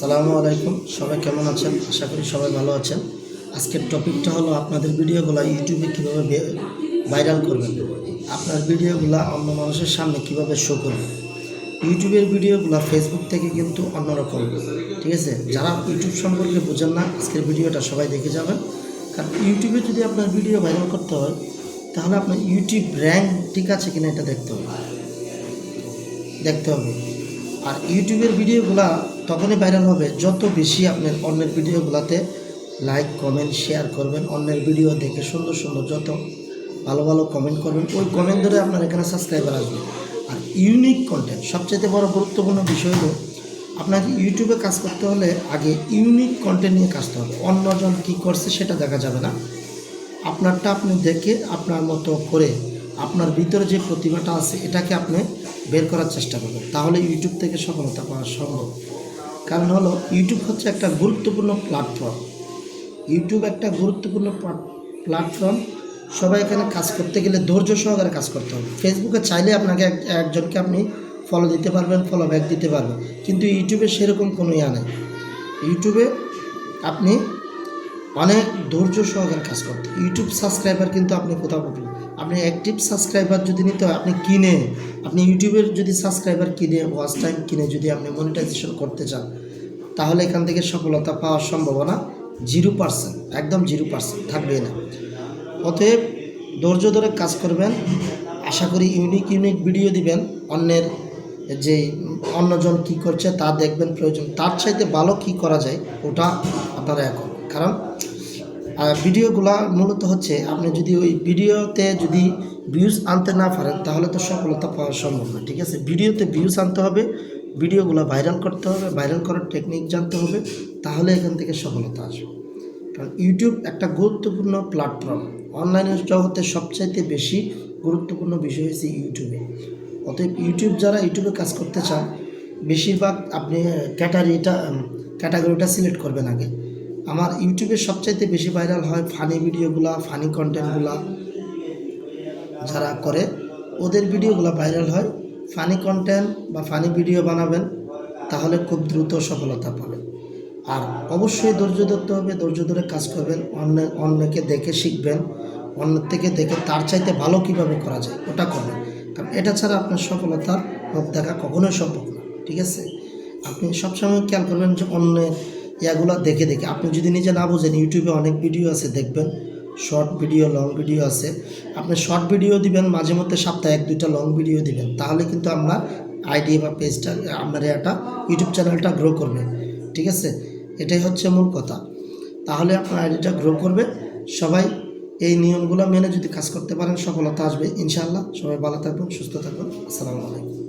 সালামু আলাইকুম। সবাই কেমন আছেন? আশা করি সবাই ভালো আছেন। আজকের টপিকটা হলো আপনাদের ভিডিওগুলো ইউটিউবে কীভাবে ভাইরাল করবেন। আপনার ভিডিওগুলো অন্য মানুষের সামনে কীভাবে শো করবেন। ইউটিউবের ভিডিওগুলো ফেসবুক থেকে কিন্তু অন্যরকম। ঠিক আছে? যারা ইউটিউব সম্পর্কে বোঝেন না, আজকের ভিডিওটা সবাই দেখে যাবেন। কারণ ইউটিউবে যদি আপনার ভিডিও ভাইরাল করতে হয়, তাহলে আপনার ইউটিউব র্যাঙ্ক ঠিক আছে কিনা এটা দেখতে হবে। দেখতে হবে। আর ইউটিউবের ভিডিওগুলা তখনই ভাইরাল হবে। যত বেশি আপনার অন্যের ভিডিওগুলোতে লাইক কমেন্ট শেয়ার করবেন, অন্যের ভিডিও দেখে সুন্দর সুন্দর যত ভালো ভালো কমেন্ট করবেন, ওই কমেন্ট ধরে আপনার এখানে সাবস্ক্রাইবার আসবে। আর ইউনিক কন্টেন্ট সবচেয়ে বড় গুরুত্বপূর্ণ বিষয় হলো, আপনাকে ইউটিউবে কাজ করতে হলে আগে ইউনিক কন্টেন্ট নিয়ে কাজতে হবে। অন্যজন কী করছে সেটা দেখা যাবে না। আপনারটা আপনি দেখে আপনার মতো করে আপনার ভিতরে যে প্রতিভাটা আছে, এটাকে আপনি বের করার চেষ্টা করবেন। তাহলে ইউটিউব থেকে সফলতা পাওয়া সম্ভব। কারণ হলো ইউটিউব হচ্ছে একটা গুরুত্বপূর্ণ প্ল্যাটফর্ম ইউটিউব একটা গুরুত্বপূর্ণ প্ল্যাটফর্ম সবাই এখানে কাজ করতে গেলে ধৈর্য সহকারে কাজ করতে হবে। ফেসবুকে চাইলে আপনাকে এক- একজনকে আপনি ফলো দিতে পারবেন ফলো ব্যাক দিতে পারবেন। কিন্তু ইউটিউবে সেরকম কোনো ইয়া নেই। ইউটিউবে আপনি অনেক ধৈর্য সহকারে কাজ করতে ইউটিউব সাবস্ক্রাইবার কিন্তু আপনি কোথাও পাবেন। আপনি অ্যাক্টিভ সাবস্ক্রাইবার যদি নিতে হয়, আপনি কিনে, আপনি ইউটিউবের যদি সাবস্ক্রাইবার কিনে ওয়াচ টাইম কিনে যদি আপনি মনিটাইজেশন করতে চান, তাহলে এখান থেকে সফলতা পাওয়ার সম্ভাবনা জিরো পার্সেন্ট একদম জিরো পার্সেন্ট থাকবে না। অতএব ধৈর্য ধরে কাজ করবেন, আশা করি ইউনিক ইউনিক ভিডিও দিবেন, অন্যের যে অন্যজন কি করছে তা দেখবেন প্রয়োজন, তার চাইতে ভালো কি করা যায়, ওটা আপনারা এখন, কারণ ভিডিওগুলা মূলত হচ্ছে আপনি যদি ওই ভিডিওতে যদি ভিউজ আনতে না পারেন, তাহলে তো সফলতা পাওয়া সম্ভব না, ঠিক আছে? ভিডিওতে ভিউজ আনতে হবে, ভিডিওগুলো ভাইরাল করতে হবে ভাইরাল করার টেকনিক জানতে হবে, তাহলে এখান থেকে সফলতা আসবে। কারণ ইউটিউব একটা গুরুত্বপূর্ণ প্ল্যাটফর্ম অনলাইনের জগতে সবচাইতে বেশি গুরুত্বপূর্ণ বিষয় হচ্ছে ইউটিউবে অতএব ইউটিউব যারা ইউটিউবে কাজ করতে চান, বেশিরভাগ আপনি ক্যাটাগরিটা ক্যাটাগরিটা সিলেক্ট করবেন আগে। আমার ইউটিউবে সবচাইতে বেশি ভাইরাল হয় ফানি ভিডিওগুলা ফানি কন্টেন্টগুলা যারা করে, ওদের ভিডিওগুলো ভাইরাল হয়। ফানি কন্টেন্ট বা ফানি ভিডিও বানাবেন, তাহলে খুব দ্রুত সফলতা পাবেন। আর অবশ্যই ধৈর্য ধরতে হবে, ধৈর্য ধরে কাজ করবেন, অন্য, অন্যকে দেখে শিখবেন অন্য থেকে দেখে তার চাইতে ভালো কীভাবে করা যায়, ওটা করবেন। কারণ এটা ছাড়া আপনার সফলতার মুখ দেখা কখনোই সম্ভব না, ঠিক আছে? আপনি সবসময় খেয়াল করবেন যে অন্যের ইয়াগুলো দেখে দেখে। আপনি যদি নিজে না বোঝেন, ইউটিউবে অনেক ভিডিও আছে, দেখবেন। শর্ট ভিডিও লং ভিডিও আছে। আপনি শর্ট ভিডিও দিবেন, মাঝে মধ্যে সপ্তাহে এক, দুইটা লং ভিডিও দিবেন। তাহলে কিন্তু আমরা আইডি বা পেজটা আপনার একটা ইউটিউব চ্যানেলটা গ্রো করবে। ঠিক আছে? এটাই হচ্ছে মূল কথা। তাহলে আপনার আইডিটা গ্রো করবে। সবাই এই নিয়মগুলো মেনে যদি কাজ করতে পারেন, সফলতা আসবে। ইনশাআল্লাহ সবাই ভালো থাকবেন, সুস্থ থাকবেন। আসসালামু আলাইকুম।